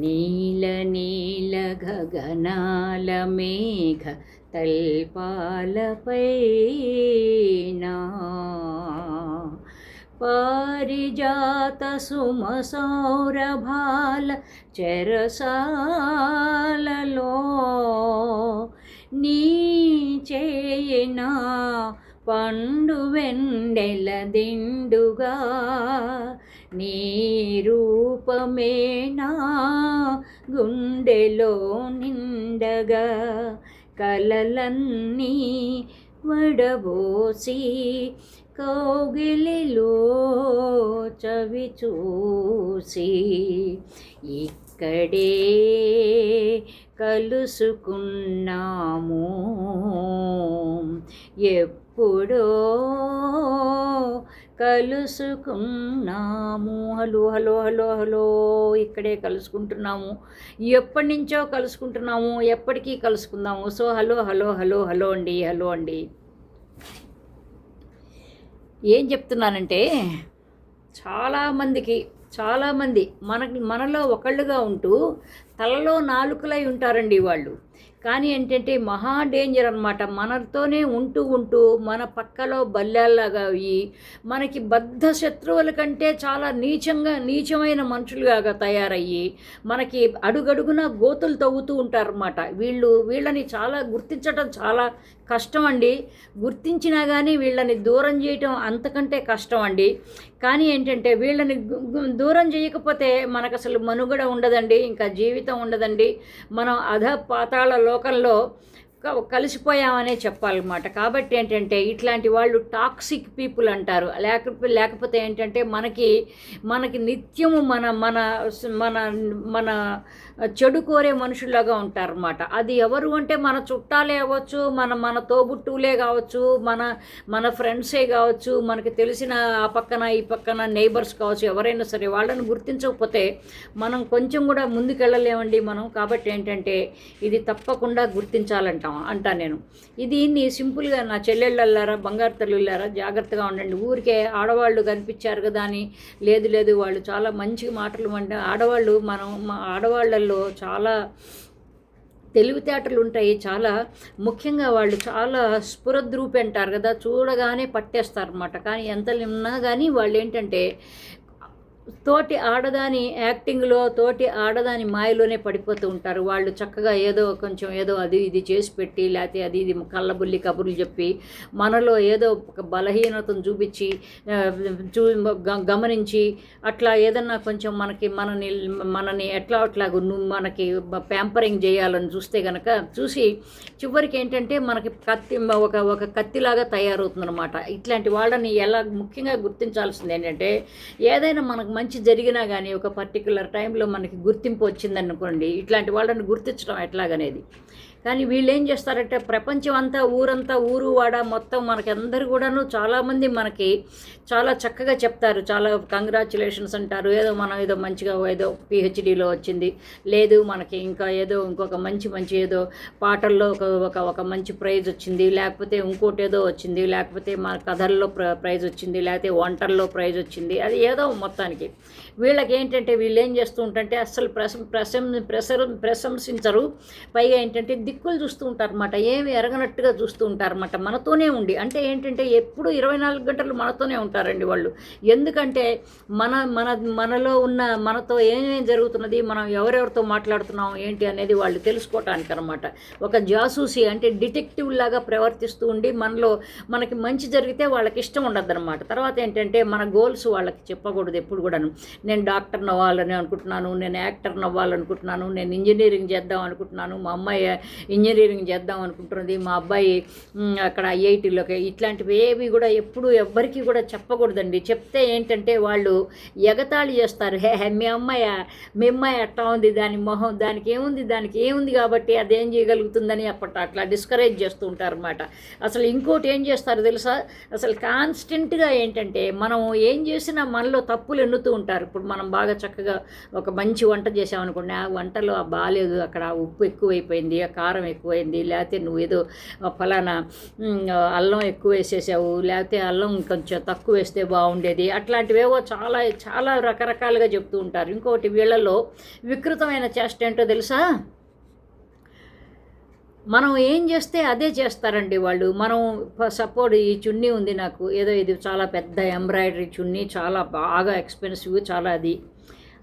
నీల నీల గగనాల మేఘ తల్పాలపైనా పారిజాత సుమసౌరభాల చెరసాలలో నీ చేయిన పండు వెండెల దిండుగా. నీ రూపమేనా గుండెలో నిండగా కలలన్నీ వడబోసి కౌగిలిలో చవి చూసి ఇక్కడే కలుసుకున్నాము. ఎప్పుడో కలుసుకున్నాము హలో హలో హలో హలో. ఇక్కడే కలుసుకుంటున్నాము. ఎప్పటి నుంచో కలుసుకుంటున్నాము. ఎప్పటికీ కలుసుకుందాము. So hello hello hello hello అండి హలో అండి. ఏం చెప్తున్నానంటే చాలామందికి చాలామంది మనకి మనలో ఒకళ్ళుగా ఉంటూ తలలో నాలుకలై ఉంటారండి వాళ్ళు. కానీ ఏంటంటే మహా డేంజర్ అనమాట మనతోనే ఉంటూ ఉంటూ మన పక్కలో బల్లెల్లాగా అయ్యి మనకి బద్ధ శత్రువుల కంటే చాలా నీచంగా నీచమైన మనుషులుగా తయారయ్యి మనకి అడుగడుగున గోతులు తవ్వుతూ ఉంటారన్నమాట. వీళ్ళు వీళ్ళని చాలా గుర్తించడం చాలా కష్టం అండి గుర్తించినా కానీ వీళ్ళని దూరం చేయటం అంతకంటే కష్టం అండి కానీ ఏంటంటే వీళ్ళని దూరం చేయకపోతే మనకు అసలు మనుగడ ఉండదండి ఇంకా జీవితం ఉండదండి. మనం అధ పాతాళలో లోకంలో కలిసిపోయామనే చెప్పాలన్నమాట. కాబట్టి ఏంటంటే ఇట్లాంటి వాళ్ళు టాక్సిక్ పీపుల్ అంటారు. లేకపోతే లేకపోతే ఏంటంటే మనకి మనకి నిత్యము మన మన మన మన చెడు కోరే మనుషుల్లాగా ఉంటారన్నమాట. అది ఎవరు అంటే మన చుట్టాలే అవ్వచ్చు మన మన తోబుట్టువులే కావచ్చు మన మన ఫ్రెండ్సే కావచ్చు మనకి తెలిసిన ఆ పక్కన ఈ పక్కన నైబర్స్ కావచ్చు ఎవరైనా సరే వాళ్ళని గుర్తించకపోతే మనం కొంచెం కూడా ముందుకెళ్ళలేమండి మనం. కాబట్టి ఏంటంటే ఇది తప్పకుండా గుర్తించాలంటాం. అంటా నేను. ఇది నీ సింపుల్గా నా చెల్లెళ్ళల్లారా బంగారు తల్లులారా జాగ్రత్తగా ఉండండి. ఊరికే ఆడవాళ్ళు కనిపించారు కదా అని లేదు లేదు వాళ్ళు చాలా మంచి మాటలు అంటే ఆడవాళ్ళు మనం మా ఆడవాళ్ళల్లో చాలా తెలివితేటలు ఉంటాయి. చాలా ముఖ్యంగా వాళ్ళు చాలా స్ఫురద్రూపి అంటారు కదా చూడగానే పట్టేస్తారు అనమాట కానీ ఎంత ఉన్నా కానీ వాళ్ళు ఏంటంటే తోటి ఆడదాని యాక్టింగ్లో తోటి ఆడదాని మాయలోనే పడిపోతూ ఉంటారు. వాళ్ళు చక్కగా ఏదో కొంచెం ఏదో అది ఇది చేసి పెట్టి లేకపోతే అది ఇది కళ్ళబుల్లి కబుర్లు చెప్పి మనలో ఏదో ఒక బలహీనతను చూపించి చూ గ- గమనించి అట్లా ఏదన్నా కొంచెం మనకి మనని మనని ఎట్లా అట్లా నువ్వు మనకి ప్యాంపరింగ్ చేయాలని చూస్తే కనుక చూసి చివరికి ఏంటంటే మనకి కత్తి ఒక ఒక కత్తిలాగా తయారవుతుందన్నమాట. ఇట్లాంటి వాళ్ళని ఎలా ముఖ్యంగా గుర్తించాల్సింది ఏంటంటే ఏదైనా మనకు మంచి జరిగినా కానీ ఒక పర్టికులర్ టైంలో మనకి గుర్తింపు వచ్చిందనుకోండి ఇట్లాంటి వాళ్ళని గుర్తించడం ఎట్లాగనేది? కానీ వీళ్ళు ఏం చేస్తారంటే ప్రపంచం అంతా ఊరంతా ఊరు వాడ మొత్తం మనకి అందరు కూడాను చాలామంది మనకి చాలా చక్కగా చెప్తారు. చాలా కంగ్రాచులేషన్స్ అంటారు. ఏదో మనం ఏదో మంచిగా ఏదో పిహెచ్డిలో వచ్చింది. లేదు మనకి ఇంకా ఏదో ఇంకొక మంచి మంచి ఏదో పాటల్లో ఒక ఒక ఒక మంచి ప్రైజ్ వచ్చింది. లేకపోతే ఇంకోటి ఏదో వచ్చింది. లేకపోతే మన కథల్లో ప్ర ప్రైజ్ వచ్చింది. లేకపోతే వంటల్లో ప్రైజ్ వచ్చింది. అది ఏదో మొత్తానికి. వీళ్ళకి ఏంటంటే వీళ్ళు ఏం చేస్తూ ఉంటారంటే అస్సలు ప్రశం ప్రశం ప్రసర ప్రశంసించరు. పైగా ఏంటంటే దిక్కులు చూస్తూ ఉంటారన్నమాట. ఏమి ఎరగనట్టుగా చూస్తూ ఉంటారన్నమాట. మనతోనే ఉండి. అంటే ఏంటంటే ఎప్పుడు ఇరవై నాలుగు గంటలు మనతోనే ఉంటారండి వాళ్ళు. ఎందుకంటే మన మన మనలో ఉన్న మనతో ఏమేమి జరుగుతున్నది మనం ఎవరెవరితో మాట్లాడుతున్నాం ఏంటి అనేది వాళ్ళు తెలుసుకోవటానికి అనమాట ఒక జాసూసి అంటే డిటెక్టివ్ లాగా ప్రవర్తిస్తూ ఉండి మనలో మనకి మంచి జరిగితే వాళ్ళకి ఇష్టం ఉండదు అనమాట తర్వాత ఏంటంటే మన గోల్స్ వాళ్ళకి చెప్పకూడదు ఎప్పుడు కూడాను. నేను డాక్టర్ని అవ్వాలని అనుకుంటున్నాను నేను యాక్టర్ని అవ్వాలనుకుంటున్నాను నేను ఇంజనీరింగ్ చేద్దాం అనుకుంటున్నాను మా అమ్మాయి ఇంజనీరింగ్ చేద్దాం అనుకుంటున్నది. మా అబ్బాయి అక్కడ ఐఐటీలోకి. ఇట్లాంటివి ఏవి కూడా ఎప్పుడు ఎవ్వరికీ కూడా చెప్పకూడదండి. చెప్తే ఏంటంటే వాళ్ళు ఎగతాళి చేస్తారు. హే హే, మీ అమ్మాయి? మీ అమ్మాయి అట్టా ఉంది. దాని మొహం దానికి ఏముంది? దానికి ఏముంది కాబట్టి అదేం చేయగలుగుతుందని అప్పట అట్లా డిస్కరేజ్ చేస్తూ ఉంటారు అనమాట అసలు ఇంకోటి ఏం చేస్తారు తెలుసా? అసలు కాన్స్టెంట్గా ఏంటంటే మనం ఏం చేసినా మనలో తప్పులు ఎన్నుతూ ఉంటారు. ఇప్పుడు మనం బాగా చక్కగా ఒక మంచి వంట చేసామనుకోండి ఆ వంటలో ఆ బాగాలేదు అక్కడ ఉప్పు ఎక్కువైపోయింది ఆ కారం ఎక్కువైంది లేకపోతే నువ్వు ఏదో ఫలానా అల్లం ఎక్కువ వేసేసావు లేకపోతే అల్లం కొంచెం తక్కువ వేస్తే బాగుండేది అట్లాంటివేవో చాలా చాలా రకరకాలుగా చెప్తూ ఉంటారు. ఇంకోటి వీళ్ళలో వికృతమైన చేష్ట ఏంటో తెలుసా? మనం ఏం చేస్తే అదే చేస్తారండి వాళ్ళు. మనం సపోర్ట్ ఈ చున్నీ ఉంది నాకు ఏదో ఇది చాలా పెద్ద ఎంబ్రాయిడరీ చున్నీ చాలా బాగా ఎక్స్పెన్సివ్ చాలా అది.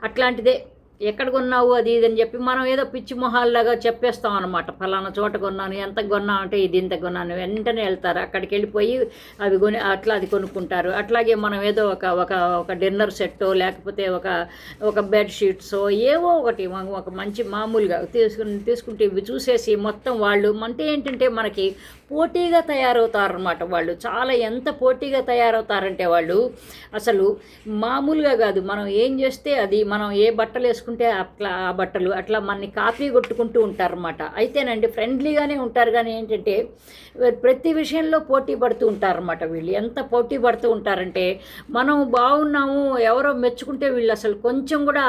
అట్లాంటిదే ఎక్కడ కొన్నావు అది ఇది అని చెప్పి మనం ఏదో పిచ్చి మొహాల్లాగా చెప్పేస్తాం అనమాట ఫలానా చోట కొన్నాను ఎంత కొన్నా అంటే ఇది ఇంత కొన్నాను వెంటనే వెళ్తారు. అక్కడికి వెళ్ళిపోయి అవి కొని అట్లా అది కొనుక్కుంటారు. అట్లాగే మనం ఏదో ఒక ఒక ఒక డిన్నర్ సెట్టో లేకపోతే ఒక ఒక బెడ్ ఏవో ఒకటి ఒక మంచి మామూలుగా తీసుకుని తీసుకుంటే ఇవి చూసేసి మొత్తం వాళ్ళు అంటే ఏంటంటే మనకి పోటీగా తయారవుతారు అనమాట వాళ్ళు. చాలా ఎంత పోటీగా తయారవుతారంటే వాళ్ళు అసలు మామూలుగా కాదు. మనం ఏం చేస్తే అది మనం ఏ బట్టలు వేసుకుంటే అట్లా ఆ బట్టలు అట్లా మనని కాపీ కొట్టుకుంటూ ఉంటారనమాట అయితేనండి ఫ్రెండ్లీగానే ఉంటారు కానీ ఏంటంటే ప్రతి విషయంలో పోటీ పడుతూ ఉంటారనమాట వీళ్ళు. ఎంత పోటీ పడుతూ ఉంటారంటే మనం బాగున్నాము ఎవరో మెచ్చుకుంటే వీళ్ళు అసలు కొంచెం కూడా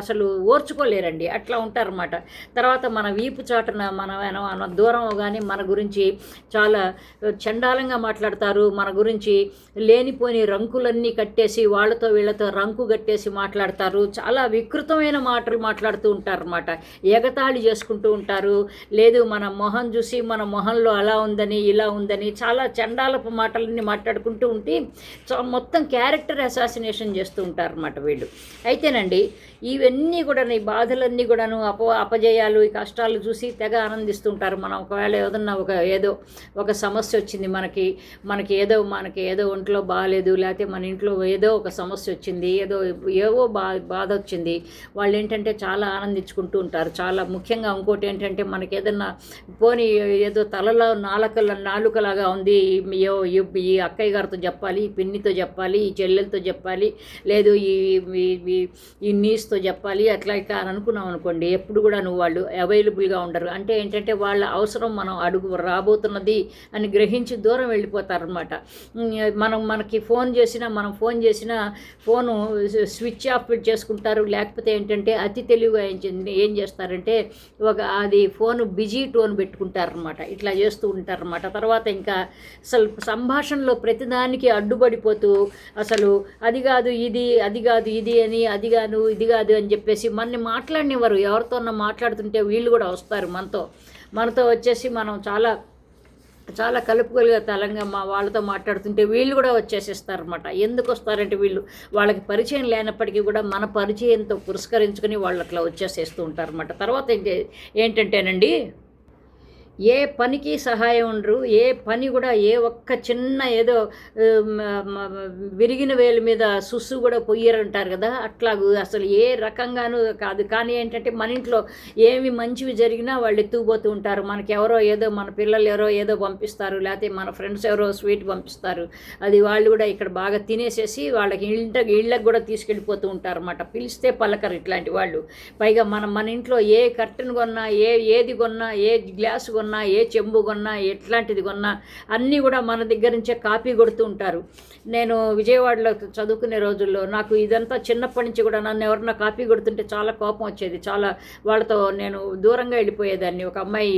అసలు ఓర్చుకోలేరండి. అట్లా ఉంటారన్నమాట. తర్వాత మన వీపు చాటున మన మన దూరం కానీ మన గురించి చాలా చండాలంగా మాట్లాడతారు. మన గురించి లేనిపోని రంకులన్నీ కట్టేసి వాళ్ళతో వీళ్ళతో రంకు కట్టేసి మాట్లాడతారు. చాలా వికృతమైన మాటలు మాట్లాడుతూ ఉంటారు అనమాట ఎగతాళి చేసుకుంటూ ఉంటారు. లేదు మన మొహం చూసి మన మొహంలో అలా ఉందని ఇలా ఉందని చాలా చండాలపు మాటలన్నీ మాట్లాడుకుంటూ ఉంటే చ- మొత్తం క్యారెక్టర్ అసాసినేషన్ చేస్తూ ఉంటారు అన్నమాట వీళ్ళు. అయితేనండి ఇవన్నీ కూడా ఈ బాధలన్నీ కూడాను అప అపజయాలు ఈ కష్టాలు చూసి తెగ ఆనందిస్తుంటారు మనం ఒకవేళ ఏదన్నా ఒక ఏదో ఒక సమస్య వచ్చింది మనకి మనకి ఏదో మనకి ఏదో ఒంట్లో బాగాలేదు లేకపోతే మన ఇంట్లో ఏదో ఒక సమస్య వచ్చింది ఏదో ఏవో బా బాధ వచ్చింది. వాళ్ళు ఏంటంటే చాలా ఆనందించుకుంటూ ఉంటారు. చాలా ముఖ్యంగా ఇంకోటి ఏంటంటే మనకి ఏదన్నా పోనీ ఏదో తలలో నాలుకల నాలుకలాగా ఉంది ఈ- ఈ- అక్కయ్య గారితో చెప్పాలి ఈ పిన్నితో చెప్పాలి ఈ చెల్లెలతో చెప్పాలి లేదు ఈ ఈ- నీస్తో చెప్పాలి అట్లా ఇట్లా అని అనుకున్నాం అనుకోండి ఎప్పుడు కూడా నువ్వు వాళ్ళు అవైలబుల్గా ఉండరు. అంటే ఏంటంటే వాళ్ళ అవసరం మనం అడుగు రాబోతున్నది అని గ్రహించి దూరం వెళ్ళిపోతారనమాట మనం మనకి ఫోన్ చేసినా మనం ఫోన్ చేసినా ఫోను స్విచ్ ఆఫ్ చేసుకుంటారు. లేకపోతే ఏంటంటే అతి తెలివిగా ఏం చెంది ఏం చేస్తారంటే ఒక అది ఫోన్ బిజీ టోన్ పెట్టుకుంటారనమాట ఇట్లా చేస్తూ ఉంటారనమాట తర్వాత ఇంకా అసలు సంభాషణలో ప్రతిదానికి అడ్డుపడిపోతూ అసలు అది కాదు ఇది అది కాదు ఇది అని అది కాదు ఇది కాదు అని చెప్పేసి మనని మాట్లాడినవారు ఎవరితోన్నా మాట్లాడుతుంటే వీళ్ళు కూడా వస్తారు మనతో. మనతో వచ్చేసి మనం చాలా చాలా కలుపుగలుగా తలంగా మా వాళ్ళతో మాట్లాడుతుంటే వీళ్ళు కూడా వచ్చేసేస్తారనమాట ఎందుకు వస్తారంటే వీళ్ళు వాళ్ళకి పరిచయం లేనప్పటికీ కూడా మన పరిచయంతో పురస్కరించుకొని వాళ్ళు అట్లా వచ్చేసేస్తూ ఉంటారనమాట తర్వాత ఏంటంటేనండి ఏ పనికి సహాయం ఉండరు ఏ పని కూడా ఏ ఒక్క చిన్న ఏదో విరిగిన వేలు మీద సుస్సు కూడా పొయ్యరంటారు కదా అట్లాగూ అసలు ఏ రకంగానూ కాదు. కానీ ఏంటంటే మన ఇంట్లో ఏమి మంచివి జరిగినా వాళ్ళు ఎత్తుకుపోతూ ఉంటారు. మనకి ఎవరో ఏదో మన పిల్లలు ఎవరో ఏదో పంపిస్తారు లేకపోతే మన ఫ్రెండ్స్ ఎవరో స్వీట్ పంపిస్తారు. అది వాళ్ళు కూడా ఇక్కడ బాగా తినేసేసి వాళ్ళకి ఇంట ఇళ్ళకి కూడా తీసుకెళ్ళిపోతూ ఉంటారు అన్నమాట పిలిస్తే పలకరు ఇట్లాంటి వాళ్ళు. పైగా మన మన ఇంట్లో ఏ కర్టెన్ కొన్నా ఏ ఏది కొన్నా ఏ గ్లాస్ కొన్నా కొన్నా ఏ చెంబు కొన్నా ఎట్లాంటిది కొన్నా అన్నీ కూడా మన దగ్గర నుంచే కాపీ కొడుతూ ఉంటారు. నేను విజయవాడలో చదువుకునే రోజుల్లో నాకు ఇదంతా చిన్నప్పటి నుంచి కూడా నన్ను ఎవరన్నా కాపీ కొడుతుంటే చాలా కోపం వచ్చేది. చాలా వాళ్ళతో నేను దూరంగా వెళ్ళిపోయేదాన్ని. ఒక అమ్మాయి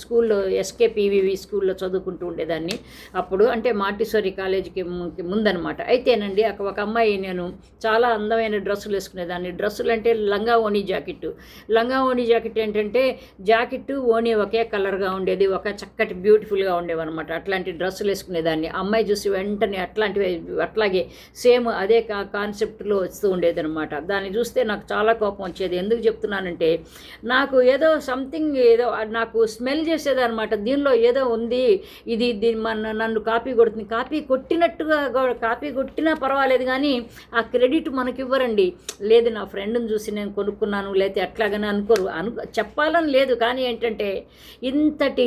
స్కూల్లో ఎస్కేపీవీవి స్కూల్లో చదువుకుంటూ ఉండేదాన్ని. అప్పుడు అంటే మాటిసోరి కాలేజీకి ముందనమాట. అయితేనండి అక్కడ ఒక అమ్మాయి నేను చాలా అందమైన డ్రెస్సులు వేసుకునేదాన్ని. డ్రెస్సులు అంటే లంగా ఓణి జాకెట్టు. లంగా ఓణి జాకెట్ ఏంటంటే జాకెట్టు ఓణి ఒకే కలర్గా ఉండేది ఒక చక్కటి బ్యూటిఫుల్గా ఉండేవన్నమాట. అట్లాంటి డ్రెస్సులు వేసుకునేదాన్ని. అమ్మాయి చూసి వెంటనే అట్లాంటివి అట్లాగే సేమ్ అదే కా కాన్సెప్ట్లో వస్తూ ఉండేదనమాట దాన్ని చూస్తే నాకు చాలా కోపం వచ్చేది. ఎందుకు చెప్తున్నానంటే నాకు ఏదో సంథింగ్ ఏదో నాకు స్మెల్ చేసేదనమాట దీనిలో ఏదో ఉంది ఇది దీని మన నన్ను కాపీ కొడుతుంది. కాపీ కొట్టినట్టుగా కాపీ కొట్టినా పర్వాలేదు కానీ ఆ క్రెడిట్ మనకి ఇవ్వరండి లేదు నా ఫ్రెండ్ని చూసి నేను కొనుక్కున్నాను లేకపోతే అట్లాగని అనుకోరు. అను చెప్పాలని లేదు. కానీ ఏంటంటే ఇంత ఎంతటి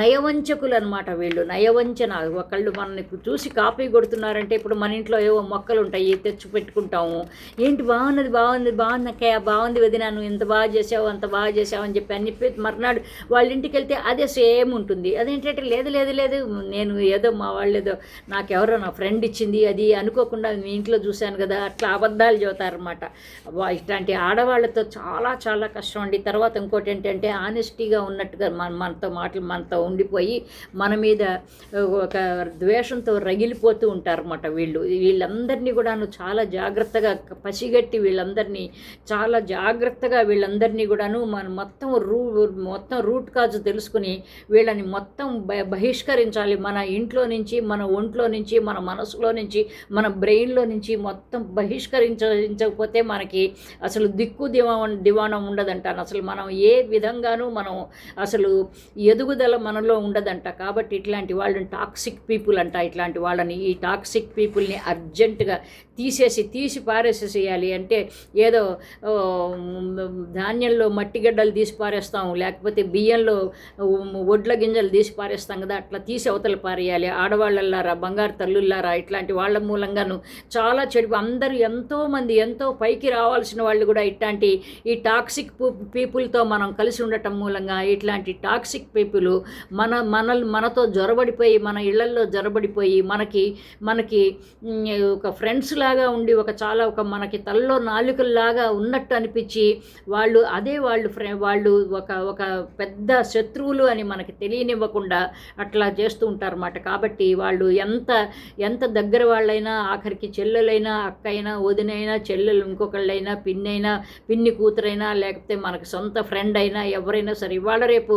నయవంచకులు అనమాట వీళ్ళు. నయవంచన ఒకళ్ళు మనల్ని చూసి కాపీ కొడుతున్నారంటే ఇప్పుడు మన ఇంట్లో ఏవో మొక్కలు ఉంటాయి తెచ్చి పెట్టుకుంటాము ఏంటి బాగున్నది బాగుంది బాగుంది అక్కయ్య బాగుంది వదినాను నువ్వు ఇంత బాగా చేసావు అంత బాగా చేసావు అని చెప్పి అని చెప్పి మర్నాడు వాళ్ళ ఇంటికి వెళ్తే అదే సేమ్ ఉంటుంది. అదేంటంటే లేదు లేదు లేదు నేను ఏదో మా వాళ్ళు ఏదో నాకెవరో నా ఫ్రెండ్ ఇచ్చింది అది అనుకోకుండా మీ ఇంట్లో చూశాను కదా అట్లా అబద్ధాలు చెబుతారనమాట ఇట్లాంటి ఆడవాళ్ళతో చాలా చాలా కష్టం అండి. తర్వాత ఇంకోటి ఏంటంటే ఆనెస్టీగా ఉన్నట్టుగా మన మనతో మాటలు మనతో ఉండిపోయి మన మీద ఒక ద్వేషంతో రగిలిపోతూ ఉంటారన్నమాట వీళ్ళు. వీళ్ళందరినీ కూడాను చాలా జాగ్రత్తగా పసిగట్టి వీళ్ళందరినీ చాలా జాగ్రత్తగా వీళ్ళందరినీ కూడాను మన మొత్తం రూ మొత్తం రూట్ కాజ్ తెలుసుకుని వీళ్ళని మొత్తం బ- బహిష్కరించాలి. మన ఇంట్లో నుంచి మన ఒంట్లో నుంచి మన మనసులో నుంచి మన బ్రెయిన్లో నుంచి మొత్తం బహిష్కరించకపోతే మనకి అసలు దిక్కు దివా దివాణం ఉండదంటాను. అసలు మనం ఏ విధంగానూ మనం అసలు ఎదుగుదల మనలో ఉండదంట. కాబట్టి ఇట్లాంటి వాళ్ళని టాక్సిక్ పీపుల్ అంట. ఇట్లాంటి వాళ్ళని ఈ టాక్సిక్ పీపుల్ని అర్జెంటుగా తీసేసి తీసి పారేసేసేయాలి. అంటే ఏదో ధాన్యంలో మట్టి గడ్డలు తీసి పారేస్తాం. లేకపోతే బియ్యంలో ఒడ్ల గింజలు తీసి పారేస్తాం కదా. అట్లా తీసి అవతల పారేయాలి. ఆడవాళ్ళల్లారా బంగారు తల్లుల్లారా ఇట్లాంటి వాళ్ళ మూలంగాను చాలా చెడు. అందరూ ఎంతోమంది ఎంతో పైకి రావాల్సిన వాళ్ళు కూడా ఇట్లాంటి ఈ టాక్సిక్ పీపుల్తో మనం కలిసి ఉండటం మూలంగా ఇట్లాంటి టాక్సిక్ పీపుల్ మన మన మనతో జొరబడిపోయి మన ఇళ్ళల్లో జొరబడిపోయి మనకి మనకి ఒక ఫ్రెండ్స్ లాగా ఉండి ఒక చాలా ఒక మనకి తలలో నాలుకల్లాగా ఉన్నట్టు అనిపించి వాళ్ళు అదే వాళ్ళు ఫ్రె వాళ్ళు ఒక ఒక పెద్ద శత్రువులు అని మనకి తెలియనివ్వకుండా అట్లా చేస్తూ ఉంటారన్నమాట. కాబట్టి వాళ్ళు ఎంత ఎంత దగ్గర వాళ్ళైనా ఆఖరికి చెల్లెలైనా అక్కైనా వదినైనా చెల్లెలు ఇంకొకళ్ళైనా పిన్నైనా పిన్ని కూతురైనా లేకపోతే మనకు సొంత ఫ్రెండ్ అయినా ఎవరైనా సరే ఇవాళ రేపు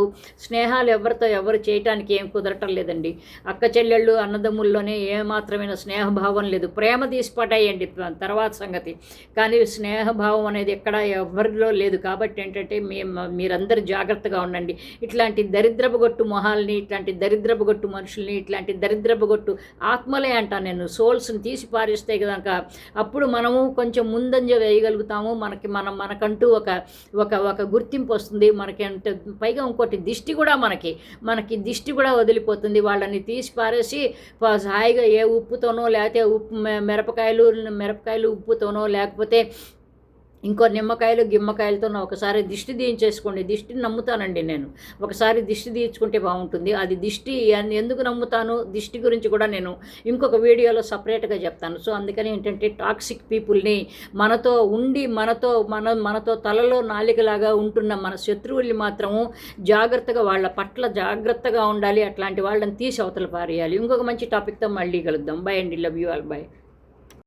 స్నేహాలు ఎవరితో ఎవరు చేయటానికి ఏం కుదరటం లేదండి. అక్క చెల్లెళ్ళు అన్నదమ్ముల్లోనే ఏమాత్రమైన స్నేహభావం లేదు. ప్రేమ తీసి తర్వాత సంగతి. కానీ స్నేహభావం అనేది ఎక్కడ ఎవరిలో లేదు. కాబట్టి ఏంటంటే మీ మీరందరూ జాగ్రత్తగా ఉండండి. ఇట్లాంటి దరిద్రపుగొట్టు మొహాల్ని ఇట్లాంటి దరిద్రపుగొట్టు మనుషుల్ని ఇట్లాంటి దరిద్రపుగొట్టు ఆత్మలే అంటాను నేను. సోల్స్ని తీసి పారేస్తే కనుక అప్పుడు మనము కొంచెం ముందంజ వేయగలుగుతాము. మనకి మనం మనకంటూ ఒక ఒక ఒక గుర్తింపు వస్తుంది. మనకి అంటే పైగా ఇంకోటి దిష్టి కూడా కూడా మనకి మనకి దిష్టి కూడా వదిలిపోతుంది. వాళ్ళని తీసి పారేసి హాయిగా ఏ ఉప్పుతోనో లేకపోతే ఉప్పు మిరపకాయలు మిరపకాయలు ఉప్పుతోనో లేకపోతే ఇంకో నిమ్మకాయలు గిమ్మకాయలతో ఒకసారి దిష్టి తీయించేసుకోండి. దిష్టిని నమ్ముతానండి నేను. ఒకసారి దిష్టి తీయించుకుంటే బాగుంటుంది. అది దిష్టి ఎందుకు నమ్ముతాను? దిష్టి గురించి కూడా నేను ఇంకొక వీడియోలో సపరేట్గా చెప్తాను. సో అందుకని ఏంటంటే టాక్సిక్ పీపుల్ని మనతో ఉండి మనతో మన మనతో తలలో నాలికలాగా ఉంటున్న మన శత్రువుల్ని మాత్రము జాగ్రత్తగా వాళ్ళ పట్ల జాగ్రత్తగా ఉండాలి. అట్లాంటి వాళ్ళని తీసి అవతల పారేయాలి. ఇంకొక మంచి టాపిక్తో మళ్ళీ కలుద్దాం. బై అండి. Love you all by